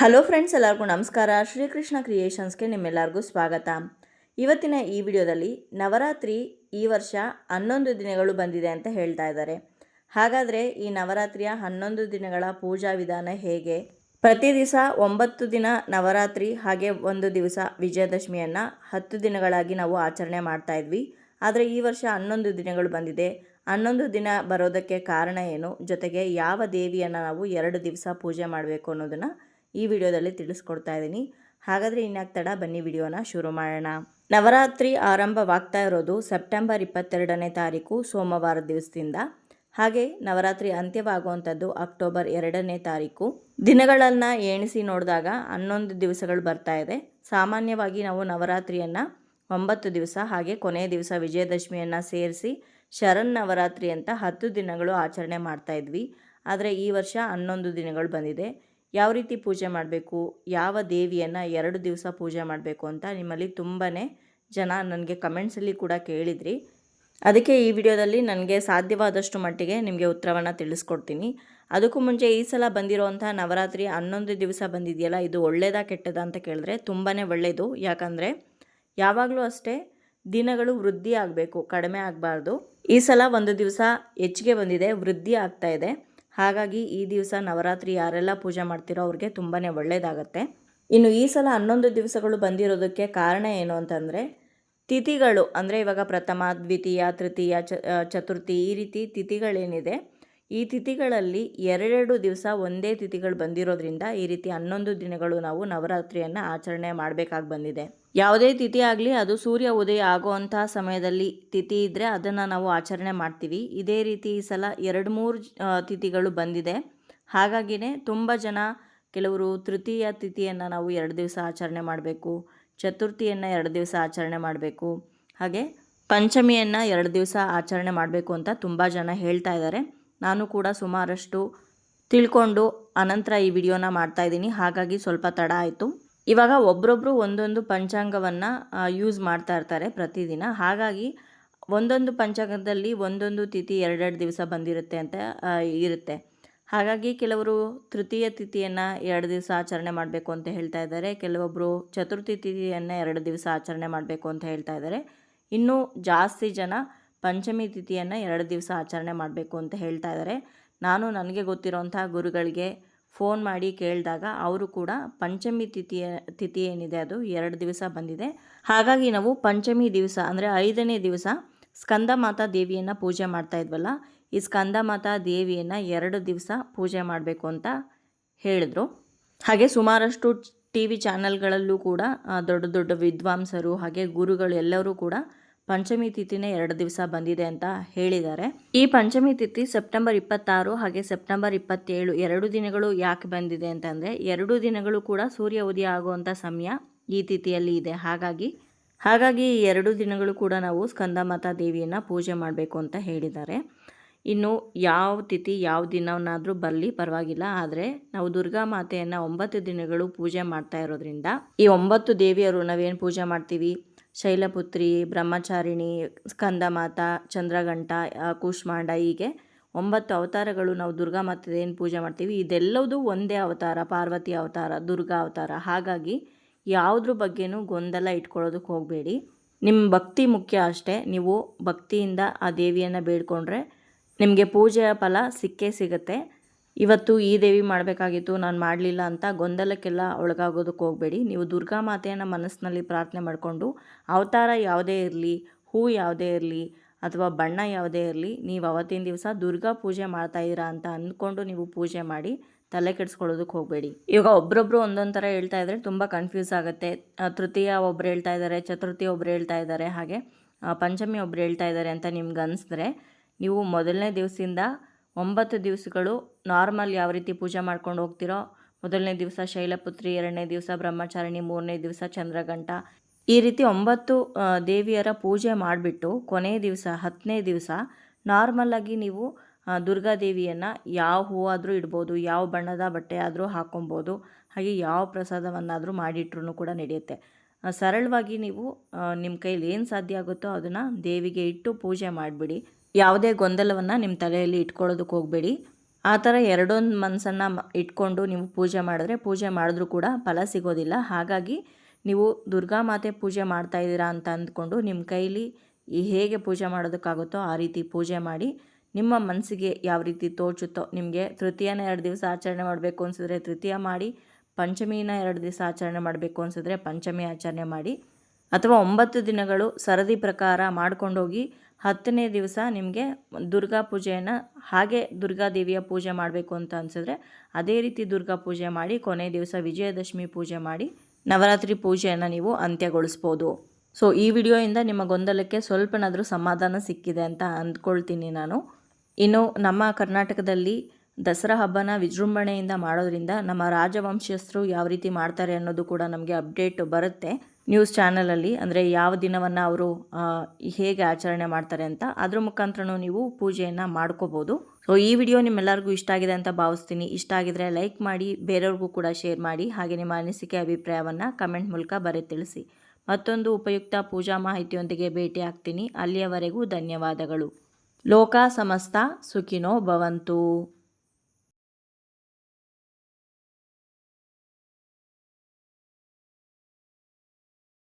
Hello friends, ಎಲ್ಲರಿಗೂ ನಮಸ್ಕಾರ. ಶ್ರೀಕೃಷ್ಣ ಕ್ರಿಯೇಷನ್ಸ್ಗೆ ನಿಮ್ಮೆಲ್ಲರಿಗೂ ಸ್ವಾಗತ. ಇವತ್ತಿನ ಈ ವಿಡಿಯೋದಲ್ಲಿ ನವರಾತ್ರಿ ಈ ವರ್ಷ ಹನ್ನೊಂದು ದಿನಗಳು ಬಂದಿದೆ ಅಂತ ಹೇಳ್ತಾ ಇದ್ದಾರೆ. ಹಾಗಾದರೆ ಈ ನವರಾತ್ರಿಯ ಹನ್ನೊಂದು ದಿನಗಳ ಪೂಜಾ ವಿಧಾನ ಹೇಗೆ? ಪ್ರತಿ ದಿವಸ ಒಂಬತ್ತು ದಿನ ನವರಾತ್ರಿ, ಹಾಗೆ ಒಂದು ದಿವಸ ವಿಜಯದಶಮಿಯನ್ನು ಹತ್ತು ದಿನಗಳಾಗಿ ನಾವು ಆಚರಣೆ ಮಾಡ್ತಾ ಇದ್ವಿ. ಆದರೆ ಈ ವರ್ಷ ಹನ್ನೊಂದು ದಿನಗಳು ಬಂದಿದೆ. ಹನ್ನೊಂದು ದಿನ ಬರೋದಕ್ಕೆ ಕಾರಣ ಏನು? ಜೊತೆಗೆ ಯಾವ ದೇವಿಯನ್ನು ನಾವು ಎರಡು ದಿವಸ ಪೂಜೆ ಮಾಡಬೇಕು ಅನ್ನೋದನ್ನು ಈ ವಿಡಿಯೋದಲ್ಲಿ ತಿಳಿಸ್ಕೊಡ್ತಾ ಇದ್ದೀನಿ. ಹಾಗಾದರೆ ಇನ್ಯಾಕೆ ತಡ ಬನ್ನಿ ವಿಡಿಯೋನ ಶುರು ಮಾಡೋಣ. ನವರಾತ್ರಿ ಆರಂಭವಾಗ್ತಾ ಇರೋದು ಸೆಪ್ಟೆಂಬರ್ ಇಪ್ಪತ್ತೆರಡನೇ ತಾರೀಕು, ಸೋಮವಾರ ದಿವಸದಿಂದ. ಹಾಗೆ ನವರಾತ್ರಿ ಅಂತ್ಯವಾಗುವಂಥದ್ದು ಅಕ್ಟೋಬರ್ ಎರಡನೇ ತಾರೀಕು. ದಿನಗಳನ್ನು ಎಣಿಸಿ ನೋಡಿದಾಗ ಹನ್ನೊಂದು ದಿವಸಗಳು ಬರ್ತಾ ಇದೆ. ಸಾಮಾನ್ಯವಾಗಿ ನಾವು ನವರಾತ್ರಿಯನ್ನು ಒಂಬತ್ತು ದಿವಸ, ಹಾಗೆ ಕೊನೆಯ ದಿವಸ ವಿಜಯದಶಮಿಯನ್ನು ಸೇರಿಸಿ ಶರಣ್ ನವರಾತ್ರಿ ಅಂತ ಹತ್ತು ದಿನಗಳು ಆಚರಣೆ ಮಾಡ್ತಾ ಇದ್ವಿ. ಆದರೆ ಈ ವರ್ಷ ಹನ್ನೊಂದು ದಿನಗಳು ಬಂದಿದೆ. ಯಾವ ರೀತಿ ಪೂಜೆ ಮಾಡಬೇಕು, ಯಾವ ದೇವಿಯನ್ನು ಎರಡು ದಿವಸ ಪೂಜೆ ಮಾಡಬೇಕು ಅಂತ ನಿಮ್ಮಲ್ಲಿ ತುಂಬಾ ಜನ ನನಗೆ ಕಮೆಂಟ್ಸಲ್ಲಿ ಕೂಡ ಕೇಳಿದ್ರಿ. ಅದಕ್ಕೆ ಈ ವಿಡಿಯೋದಲ್ಲಿ ನನಗೆ ಸಾಧ್ಯವಾದಷ್ಟು ಮಟ್ಟಿಗೆ ನಿಮಗೆ ಉತ್ತರವನ್ನು ತಿಳಿಸ್ಕೊಡ್ತೀನಿ. ಅದಕ್ಕೂ ಮುಂಚೆ ಈ ಸಲ ಬಂದಿರೋಂಥ ನವರಾತ್ರಿ ಹನ್ನೊಂದು ದಿವಸ ಬಂದಿದೆಯಲ್ಲ, ಇದು ಒಳ್ಳೆಯದಾ ಕೆಟ್ಟದಾ ಅಂತ ಕೇಳಿದ್ರೆ ತುಂಬಾ ಒಳ್ಳೆಯದು ಯಾಕಂದರೆ ಯಾವಾಗಲೂ ಅಷ್ಟೇ ದಿನಗಳು ವೃದ್ಧಿ ಆಗಬೇಕು, ಕಡಿಮೆ ಆಗಬಾರ್ದು. ಈ ಸಲ ಒಂದು ದಿವಸ ಹೆಚ್ಚಿಗೆ ಬಂದಿದೆ, ವೃದ್ಧಿ ಆಗ್ತಾ ಇದೆ. ಹಾಗಾಗಿ ಈ ದಿವಸ ನವರಾತ್ರಿ ಯಾರೆಲ್ಲ ಪೂಜೆ ಮಾಡ್ತಿರೋ ಅವ್ರಿಗೆ ತುಂಬಾ ಒಳ್ಳೆಯದಾಗತ್ತೆ ಇನ್ನು ಈ ಸಲ ಹನ್ನೊಂದು ದಿವಸಗಳು ಬಂದಿರೋದಕ್ಕೆ ಕಾರಣ ಏನು ಅಂತಂದರೆ, ತಿಥಿಗಳು ಅಂದರೆ ಇವಾಗ ಪ್ರಥಮ, ದ್ವಿತೀಯ, ತೃತೀಯ ಚತುರ್ಥಿ ಈ ರೀತಿ ತಿಥಿಗಳೇನಿದೆ. ಈ ತಿಥಿಗಳಲ್ಲಿ ಎರಡೆರಡು ದಿವಸ ಒಂದೇ ತಿಥಿಗಳು ಬಂದಿರೋದ್ರಿಂದ ಈ ರೀತಿ ಹನ್ನೊಂದು ದಿನಗಳು ನಾವು ನವರಾತ್ರಿಯನ್ನು ಆಚರಣೆ ಮಾಡಬೇಕಾಗಿ ಬಂದಿದೆ. ಯಾವುದೇ ತಿಥಿ ಆಗಲಿ ಅದು ಸೂರ್ಯ ಉದಯ ಆಗುವಂತಹ ಸಮಯದಲ್ಲಿ ತಿಥಿ ಇದ್ದರೆ ಅದನ್ನು ನಾವು ಆಚರಣೆ ಮಾಡ್ತೀವಿ. ಇದೇ ರೀತಿ ಈ ಸಲ ಎರಡು ಮೂರು ತಿಥಿಗಳು ಬಂದಿದೆ. ಹಾಗಾಗಿನೇ ತುಂಬ ಜನ ಕೆಲವರು ತೃತೀಯ ತಿಥಿಯನ್ನು ನಾವು ಎರಡು ದಿವಸ ಆಚರಣೆ ಮಾಡಬೇಕು, ಚತುರ್ಥಿಯನ್ನು ಎರಡು ದಿವಸ ಆಚರಣೆ ಮಾಡಬೇಕು, ಹಾಗೆ ಪಂಚಮಿಯನ್ನು ಎರಡು ದಿವಸ ಆಚರಣೆ ಮಾಡಬೇಕು ಅಂತ ತುಂಬ ಜನ ಹೇಳ್ತಾ ಇದ್ದಾರೆ ನಾನು ಕೂಡ ಸುಮಾರಷ್ಟು ತಿಳ್ಕೊಂಡು ಅನಂತರ ಈ ವಿಡಿಯೋನ ಮಾಡ್ತಾ ಇದ್ದೀನಿ. ಹಾಗಾಗಿ ಸ್ವಲ್ಪ ತಡ ಆಯಿತು. ಇವಾಗ ಒಬ್ಬರೊಬ್ಬರು ಒಂದೊಂದು ಪಂಚಾಂಗವನ್ನು ಯೂಸ್ ಮಾಡ್ತಾ ಇರ್ತಾರೆ ಪ್ರತಿದಿನ. ಹಾಗಾಗಿ ಒಂದೊಂದು ಪಂಚಾಂಗದಲ್ಲಿ ಒಂದೊಂದು ತಿಥಿ ಎರಡೆರಡು ದಿವಸ ಬಂದಿರುತ್ತೆ ಅಂತ ಇರುತ್ತೆ. ಹಾಗಾಗಿ ಕೆಲವರು ತೃತೀಯ ತಿಥಿಯನ್ನು ಎರಡು ದಿವಸ ಆಚರಣೆ ಮಾಡಬೇಕು ಅಂತ ಹೇಳ್ತಾ ಇದ್ದಾರೆ. ಕೆಲವೊಬ್ಬರು ಚತುರ್ಥಿ ತಿಥಿಯನ್ನು ಎರಡು ದಿವಸ ಆಚರಣೆ ಮಾಡಬೇಕು ಅಂತ ಹೇಳ್ತಾ ಇದ್ದಾರೆ. ಇನ್ನೂ ಜಾಸ್ತಿ ಜನ ಪಂಚಮಿ ತಿಥಿಯನ್ನು ಎರಡು ದಿವಸ ಆಚರಣೆ ಮಾಡಬೇಕು ಅಂತ ಹೇಳ್ತಾ ಇದ್ದಾರೆ ನಾನು ನನಗೆ ಗೊತ್ತಿರೋಂಥ ಗುರುಗಳಿಗೆ ಫೋನ್ ಮಾಡಿ ಕೇಳಿದಾಗ ಅವರು ಕೂಡ ಪಂಚಮಿ ತಿಥಿಯ, ತಿಥಿ ಏನಿದೆ ಅದು ಎರಡು ದಿವಸ ಬಂದಿದೆ. ಹಾಗಾಗಿ ನಾವು ಪಂಚಮಿ ದಿವಸ ಅಂದರೆ ಐದನೇ ದಿವಸ ಸ್ಕಂದ ಮಾತಾ ದೇವಿಯನ್ನು ಪೂಜೆ ಮಾಡ್ತಾ ಇದ್ವಲ್ಲ, ಈ ಸ್ಕಂದ ಮಾತಾ ದೇವಿಯನ್ನು ಎರಡು ದಿವಸ ಪೂಜೆ ಮಾಡಬೇಕು ಅಂತ ಹೇಳಿದ್ರು. ಹಾಗೆ ಸುಮಾರಷ್ಟು ಟಿ ವಿ ಚಾನಲ್ಗಳಲ್ಲೂ ಕೂಡ ದೊಡ್ಡ ದೊಡ್ಡ ವಿದ್ವಾಂಸರು ಹಾಗೆ ಗುರುಗಳು ಎಲ್ಲರೂ ಕೂಡ ಪಂಚಮಿ ತಿಥಿನೇ ಎರಡು ದಿವಸ ಬಂದಿದೆ ಅಂತ ಹೇಳಿದ್ದಾರೆ. ಈ ಪಂಚಮಿ ತಿಥಿ ಸೆಪ್ಟೆಂಬರ್ ಇಪ್ಪತ್ತಾರು ಹಾಗೆ ಸೆಪ್ಟೆಂಬರ್ ಇಪ್ಪತ್ತೇಳು ಎರಡು ದಿನಗಳು ಯಾಕೆ ಬಂದಿದೆ ಅಂತಂದರೆ ಎರಡು ದಿನಗಳು ಕೂಡ ಸೂರ್ಯ ಉದಯ ಆಗುವಂಥ ಸಮಯ ಈ ತಿಥಿಯಲ್ಲಿ ಇದೆ. ಹಾಗಾಗಿ ಹಾಗಾಗಿ ಈ ಎರಡು ದಿನಗಳು ಕೂಡ ನಾವು ಸ್ಕಂದಮಾತಾ ದೇವಿಯನ್ನು ಪೂಜೆ ಮಾಡಬೇಕು ಅಂತ ಹೇಳಿದ್ದಾರೆ. ಇನ್ನು ಯಾವ ತಿಥಿ ಯಾವ ದಿನವನ್ನಾದರೂ ಬರಲಿ ಪರವಾಗಿಲ್ಲ, ಆದರೆ ನಾವು ದುರ್ಗಾ ಮಾತೆಯನ್ನು ಒಂಬತ್ತು ದಿನಗಳು ಪೂಜೆ ಮಾಡ್ತಾ ಇರೋದ್ರಿಂದ ಈ ಒಂಬತ್ತು ದೇವಿಯರು ನಾವೇನು ಪೂಜೆ ಮಾಡ್ತೀವಿ? ಶೈಲಪುತ್ರಿ, ಬ್ರಹ್ಮಚಾರಿಣಿ, ಸ್ಕಂದಮಾತ ಚಂದ್ರಗಂಟ ಕೂಷ್ಮಾಂಡ ಹೀಗೆ ಒಂಬತ್ತು ಅವತಾರಗಳು ನಾವು ದುರ್ಗಾ ಮಾತೆ ಏನು ಪೂಜೆ ಮಾಡ್ತೀವಿ. ಇದೆಲ್ಲವೂ ಒಂದೇ ಅವತಾರ, ಪಾರ್ವತಿ ಅವತಾರ, ದುರ್ಗಾ ಅವತಾರ. ಹಾಗಾಗಿ ಯಾವುದ್ರ ಬಗ್ಗೆನೂ ಗೊಂದಲ ಇಟ್ಕೊಳ್ಳೋದಕ್ಕೆ ಹೋಗಬೇಡಿ. ನಿಮ್ಮ ಭಕ್ತಿ ಮುಖ್ಯ ಅಷ್ಟೇ. ನೀವು ಭಕ್ತಿಯಿಂದ ಆ ದೇವಿಯನ್ನು ಬೇಡ್ಕೊಂಡ್ರೆ ನಿಮಗೆ ಪೂಜೆಯ ಫಲ ಸಿಕ್ಕೇ ಸಿಗುತ್ತೆ. ಇವತ್ತು ಈ ದೇವಿ ಮಾಡಬೇಕಾಗಿತ್ತು, ನಾನು ಮಾಡಲಿಲ್ಲ ಅಂತ ಗೊಂದಲಕ್ಕೆಲ್ಲ ಒಳಗಾಗೋದಕ್ಕೆ ಹೋಗಬೇಡಿ. ನೀವು ದುರ್ಗಾ ಮಾತೆಯನ್ನು ಮನಸ್ಸಿನಲ್ಲಿ ಪ್ರಾರ್ಥನೆ ಮಾಡಿಕೊಂಡು, ಅವತಾರ ಯಾವುದೇ ಇರಲಿ, ಹೂ ಯಾವುದೇ ಇರಲಿ, ಅಥವಾ ಬಣ್ಣ ಯಾವುದೇ ಇರಲಿ, ನೀವು ಅವತ್ತಿನ ದಿವಸ ದುರ್ಗಾ ಪೂಜೆ ಮಾಡ್ತಾ ಇದ್ದೀರಾ ಅಂತ ಅಂದ್ಕೊಂಡು ನೀವು ಪೂಜೆ ಮಾಡಿ ತಲೆ ಕೆಡಿಸ್ಕೊಳ್ಳೋದಕ್ಕೆ ಹೋಗಬೇಡಿ. ಇವಾಗ ಒಬ್ಬರೊಬ್ರು ಒಂದೊಂದು ಥರ ಹೇಳ್ತಾ ಇದ್ದಾರೆ ತುಂಬ ಕನ್ಫ್ಯೂಸ್ ಆಗುತ್ತೆ. ತೃತೀಯ ಒಬ್ರು ಹೇಳ್ತಾ ಇದ್ದಾರೆ ಚತುರ್ಥಿ ಒಬ್ರು ಹೇಳ್ತಾ ಇದ್ದಾರೆ ಹಾಗೆ ಪಂಚಮಿ ಒಬ್ರು ಹೇಳ್ತಾ ಇದ್ದಾರೆ ಅಂತ ನಿಮ್ಗೆ ಅನಿಸಿದ್ರೆ, ನೀವು ಮೊದಲನೇ ದಿವಸದಿಂದ ಒಂಬತ್ತು ದಿವಸಗಳು ನಾರ್ಮಲ್ ಯಾವ ರೀತಿ ಪೂಜೆ ಮಾಡ್ಕೊಂಡು ಹೋಗ್ತಿರೋ, ಮೊದಲನೇ ದಿವಸ ಶೈಲಪುತ್ರಿ, ಎರಡನೇ ದಿವಸ ಬ್ರಹ್ಮಚಾರಿಣಿ, ಮೂರನೇ ದಿವಸ ಚಂದ್ರಘಂಟ. ಈ ರೀತಿ ಒಂಬತ್ತು ದೇವಿಯರ ಪೂಜೆ ಮಾಡಿಬಿಟ್ಟು ಕೊನೆಯ ದಿವಸ, ಹತ್ತನೇ ದಿವಸ ನಾರ್ಮಲಾಗಿ ನೀವು ದುರ್ಗಾ ದುರ್ಗಾದೇವಿಯನ್ನು ಯಾವ ಹೂವಾದರೂ ಇಡ್ಬೋದು, ಯಾವ ಬಣ್ಣದ ಬಟ್ಟೆ ಆದರೂ ಹಾಕೊಬೋದು, ಹಾಗೆ ಯಾವ ಪ್ರಸಾದವನ್ನಾದರೂ ಮಾಡಿಟ್ರೂ ಕೂಡ ನಡೆಯುತ್ತೆ. ಸರಳವಾಗಿ ನೀವು ನಿಮ್ಮ ಕೈಲಿ ಏನು ಸಾಧ್ಯ ಆಗುತ್ತೋ ಅದನ್ನು ದೇವಿಗೆ ಇಟ್ಟು ಪೂಜೆ ಮಾಡಿಬಿಡಿ. ಯಾವುದೇ ಗೊಂದಲವನ್ನು ನಿಮ್ಮ ತಲೆಯಲ್ಲಿ ಇಟ್ಕೊಳ್ಳೋದಕ್ಕೆ ಹೋಗಬೇಡಿ. ಆ ಥರ ಎರಡೊಂದು ಮನಸ್ಸನ್ನು ಇಟ್ಕೊಂಡು ನೀವು ಪೂಜೆ ಮಾಡಿದ್ರೆ ಪೂಜೆ ಮಾಡಿದ್ರೂ ಕೂಡ ಫಲ ಸಿಗೋದಿಲ್ಲ. ಹಾಗಾಗಿ ನೀವು ದುರ್ಗಾ ಮಾತೆ ಪೂಜೆ ಮಾಡ್ತಾ ಇದ್ದೀರಾ ಅಂತ ಅಂದ್ಕೊಂಡು ನಿಮ್ಮ ಕೈಲಿ ಹೇಗೆ ಪೂಜೆ ಮಾಡೋದಕ್ಕಾಗುತ್ತೋ ಆ ರೀತಿ ಪೂಜೆ ಮಾಡಿ ನಿಮ್ಮ ಮನಸ್ಸಿಗೆ ಯಾವ ರೀತಿ ತೋಚುತ್ತೋ, ನಿಮಗೆ ತೃತೀಯನ ಎರಡು ದಿವಸ ಆಚರಣೆ ಮಾಡಬೇಕು ಅನಿಸಿದ್ರೆ ತೃತೀಯ ಮಾಡಿ, ಪಂಚಮಿನ ಎರಡು ದಿವಸ ಆಚರಣೆ ಮಾಡಬೇಕು ಅನಿಸಿದ್ರೆ ಪಂಚಮಿ ಆಚರಣೆ ಮಾಡಿ ಅಥವಾ ಒಂಬತ್ತು ದಿನಗಳು ಸರದಿ ಪ್ರಕಾರ ಮಾಡ್ಕೊಂಡೋಗಿ ಹತ್ತನೇ ದಿವಸ ನಿಮಗೆ ದುರ್ಗಾ ಪೂಜೆಯನ್ನು ಹಾಗೆ ದುರ್ಗಾದೇವಿಯ ಪೂಜೆ ಮಾಡಬೇಕು ಅಂತ ಅನಿಸಿದ್ರೆ ಅದೇ ರೀತಿ ದುರ್ಗಾ ಪೂಜೆ ಮಾಡಿ ಕೊನೆ ದಿವಸ ವಿಜಯದಶಮಿ ಪೂಜೆ ಮಾಡಿ ನವರಾತ್ರಿ ಪೂಜೆಯನ್ನು ನೀವು ಅಂತ್ಯಗೊಳಿಸ್ಬೋದು. ಸೊ ಈ ವಿಡಿಯೋಯಿಂದ ನಿಮ್ಮ ಗೊಂದಲಕ್ಕೆ ಸ್ವಲ್ಪನಾದರೂ ಸಮಾಧಾನ ಸಿಕ್ಕಿದೆ ಅಂತ ಅಂದ್ಕೊಳ್ತೀನಿ ನಾನು. ಇನ್ನು ನಮ್ಮ ಕರ್ನಾಟಕದಲ್ಲಿ ದಸರಾ ಹಬ್ಬನ ವಿಜೃಂಭಣೆಯಿಂದ ಮಾಡೋದ್ರಿಂದ ನಮ್ಮ ರಾಜವಂಶಸ್ಥರು ಯಾವ ರೀತಿ ಮಾಡ್ತಾರೆ ಅನ್ನೋದು ಕೂಡ ನಮಗೆ ಅಪ್ಡೇಟ್ ಬರುತ್ತೆ. ನ್ಯೂಸ್ ಚಾನಲಲ್ಲಿ, ಅಂದರೆ ಯಾವ ದಿನವನ್ನು ಅವರು ಹೇಗೆ ಆಚರಣೆ ಮಾಡ್ತಾರೆ ಅಂತ, ಅದ್ರ ಮುಖಾಂತರನೂ ನೀವು ಪೂಜೆಯನ್ನು ಮಾಡ್ಕೋಬೋದು. ಸೊ ಈ ವಿಡಿಯೋ ನಿಮ್ಮೆಲ್ಲರಿಗೂ ಇಷ್ಟ ಆಗಿದೆ ಅಂತ ಭಾವಿಸ್ತೀನಿ. ಇಷ್ಟ ಆಗಿದ್ರೆ ಲೈಕ್ ಮಾಡಿ, ಬೇರೆಯವ್ರಿಗೂ ಕೂಡ ಶೇರ್ ಮಾಡಿ, ಹಾಗೆ ನಿಮ್ಮ ಅನಿಸಿಕೆ, ಅಭಿಪ್ರಾಯವನ್ನು ಕಮೆಂಟ್ ಮೂಲಕ ಬರೆ ತಿಳಿಸಿ. ಮತ್ತೊಂದು ಉಪಯುಕ್ತ ಪೂಜಾ ಮಾಹಿತಿಯೊಂದಿಗೆ ಭೇಟಿ ಆಗ್ತೀನಿ. ಅಲ್ಲಿಯವರೆಗೂ ಧನ್ಯವಾದಗಳು. ಲೋಕ ಸಮಸ್ತ ಸುಖಿನೋ ಭವಂತು.